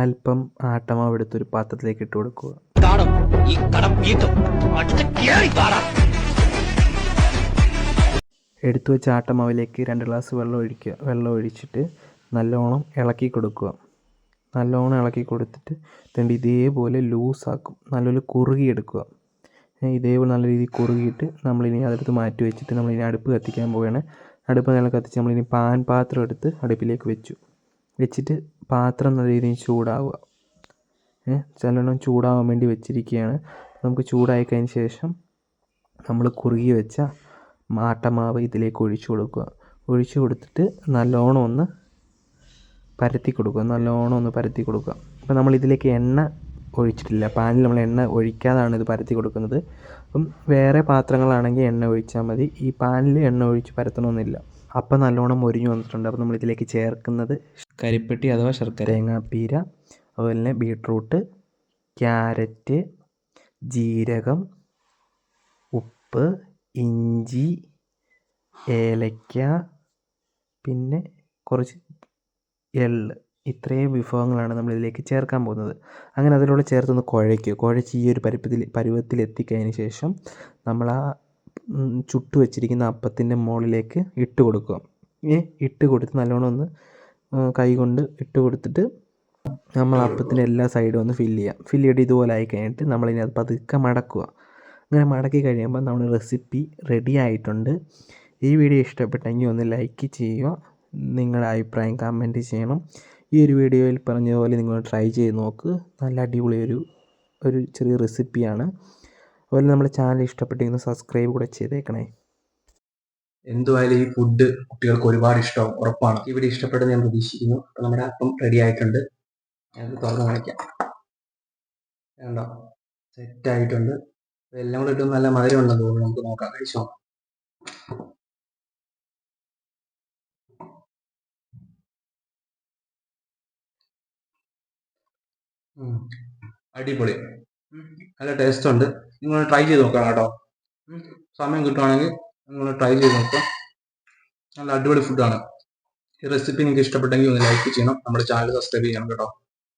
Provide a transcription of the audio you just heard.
അല്പം ആട്ടമാവ് എടുത്തൊരു പാത്രത്തിലേക്ക് ഇട്ട് കൊടുക്കുക. എടുത്തു വെച്ച ആട്ടമാവിലേക്ക് രണ്ട് ഗ്ലാസ് വെള്ളം ഒഴിക്കുക. വെള്ളം ഒഴിച്ചിട്ട് നല്ലോണം ഇളക്കി കൊടുക്കുക. നല്ലോണം ഇളക്കി കൊടുത്തിട്ട് തണ്ട് ഇതേപോലെ ലൂസാക്കും. നല്ലപോലെ കുറുകിയെടുക്കുക എടുക്കുക. ഇതേപോലെ നല്ല രീതിയിൽ കുറുകിയിട്ട് നമ്മളിനി അതെടുത്ത് മാറ്റി വെച്ചിട്ട് നമ്മളിനി അടുപ്പ് കത്തിക്കാൻ പോവുകയാണ്. അടുപ്പ് നല്ല കത്തിച്ച് നമ്മളിനി പാൻ പാത്രം എടുത്ത് അടുപ്പിലേക്ക് വെച്ചു. വെച്ചിട്ട് പാത്രം നല്ല രീതിയിൽ ചൂടാവുക. നല്ലോണം ചൂടാവാൻ വേണ്ടി വെച്ചിരിക്കുകയാണ്. നമുക്ക് ചൂടായി കഴിഞ്ഞ ശേഷം നമ്മൾ കുറുകി വെച്ച ആട്ടമാവ് ഇതിലേക്ക് ഒഴിച്ചു കൊടുക്കുക. ഒഴിച്ചു കൊടുത്തിട്ട് നല്ലോണം ഒന്ന് പരത്തി കൊടുക്കുക. നല്ലോണം ഒന്ന് പരത്തി കൊടുക്കുക. അപ്പോൾ നമ്മൾ ഇതിലേക്ക് എണ്ണ ഒഴിച്ചിട്ടില്ല. പാനിൽ നമ്മൾ എണ്ണ ഒഴിക്കാതാണ് ഇത് പരത്തി കൊടുക്കുന്നത്. അപ്പം വേറെ പാത്രങ്ങളാണെങ്കിൽ എണ്ണ ഒഴിച്ചാൽ മതി. ഈ പാനിൽ എണ്ണ ഒഴിച്ച് പരത്തണമെന്നില്ല അപ്പം നല്ലോണം മൊരിഞ്ഞു വന്നിട്ടുണ്ട്. അപ്പോൾ നമ്മളിതിലേക്ക് ചേർക്കുന്നത് കരിപ്പെട്ടി അഥവാ ശർക്കര. തേങ്ങാപ്പീര അതുപോലെ തന്നെ ബീട്രൂട്ട് ക്യാരറ്റ് ജീരകം ഉപ്പ് ഇഞ്ചി ഏലക്ക പിന്നെ കുറച്ച് എൾ ഇത്രയും വിഭവങ്ങളാണ് നമ്മൾ ഇതിലേക്ക് ചേർക്കാൻ പോകുന്നത്. അങ്ങനെ അതിലൂടെ ചേർത്തൊന്ന് കുഴയ്ക്കുക. കുഴച്ച് ഈ ഒരു പരുപ്പത്തിൽ പരുവത്തിൽ എത്തിക്കഴിഞ്ഞ ശേഷം നമ്മൾ ആ ചുട്ട് വെച്ചിരിക്കുന്ന അപ്പത്തിന്റെ മുകളിലേക്ക് ഇട്ട് കൊടുക്കുക. ഏ ഇട്ട് കൊടുത്ത് നല്ലോണം ഒന്ന് കൈകൊണ്ട് ഇട്ട് കൊടുത്തിട്ട് നമ്മൾ അപ്പത്തിന്റെ എല്ലാ സൈഡും ഒന്ന് ഫില്ല് ചെയ്യാം. ഫില്ല് ചെയ്തിട്ട് ഇതുപോലെ ആയി കഴിഞ്ഞിട്ട് നമ്മളിനി അത് പതുക്കെ മടക്കുക. അങ്ങനെ മടക്കി കഴിയുമ്പോൾ നമ്മുടെ റെസിപ്പി റെഡി ആയിട്ടുണ്ട്. ഈ വീഡിയോ ഇഷ്ടപ്പെട്ടെങ്കിൽ ഒന്ന് ലൈക്ക് ചെയ്യുക. നിങ്ങളുടെ അഭിപ്രായം കമന്റ് ചെയ്യണം. ഈ ഒരു വീഡിയോയിൽ പറഞ്ഞതുപോലെ നിങ്ങൾ ട്രൈ ചെയ്ത് നോക്ക്. നല്ല അടിപൊളി ഒരു ഒരു ചെറിയ റെസിപ്പിയാണ് അതുപോലെ നമ്മുടെ ചാനൽ ഇഷ്ടപ്പെട്ടെങ്കിൽ സബ്സ്ക്രൈബ് കൂടെ ചെയ്തേക്കണേ. എന്തുമായാലും ഈ ഫുഡ് കുട്ടികൾക്ക് ഒരുപാട് ഇഷ്ടമാവും ഉറപ്പാണ്. ഇവിടെ ഇഷ്ടപ്പെടുന്ന ഞാൻ പ്രതീക്ഷിക്കുന്നു. നമ്മുടെ അപ്പം റെഡി ആയിട്ടുണ്ട്. ഞാനത് തുറന്ന് കാണിക്കാം. കണ്ടോ? സെറ്റ് ആയിട്ടുണ്ട്. എല്ലാം കൂടെ ഇട്ടും നല്ല മധുരം ഉണ്ടെന്ന് തോന്നുന്നു. നമുക്ക് നോക്കാം. കഴിച്ചോ. അടിപൊളി. നല്ല ടേസ്റ്റ് ഉണ്ട്. നിങ്ങൾ ട്രൈ ചെയ്ത് നോക്കാം കേട്ടോ. സമയം കിട്ടുവാണെങ്കിൽ നിങ്ങൾ ട്രൈ ചെയ്ത് നോക്കാം നല്ല അടിപൊളി ഫുഡാണ് ഈ റെസിപ്പി നിങ്ങൾക്ക് ഇഷ്ടപ്പെട്ടെങ്കിൽ ഒന്ന് ലൈക്ക് ചെയ്യണം. നമ്മുടെ ചാനൽ സബ്സ്ക്രൈബ് ചെയ്യണം കേട്ടോ.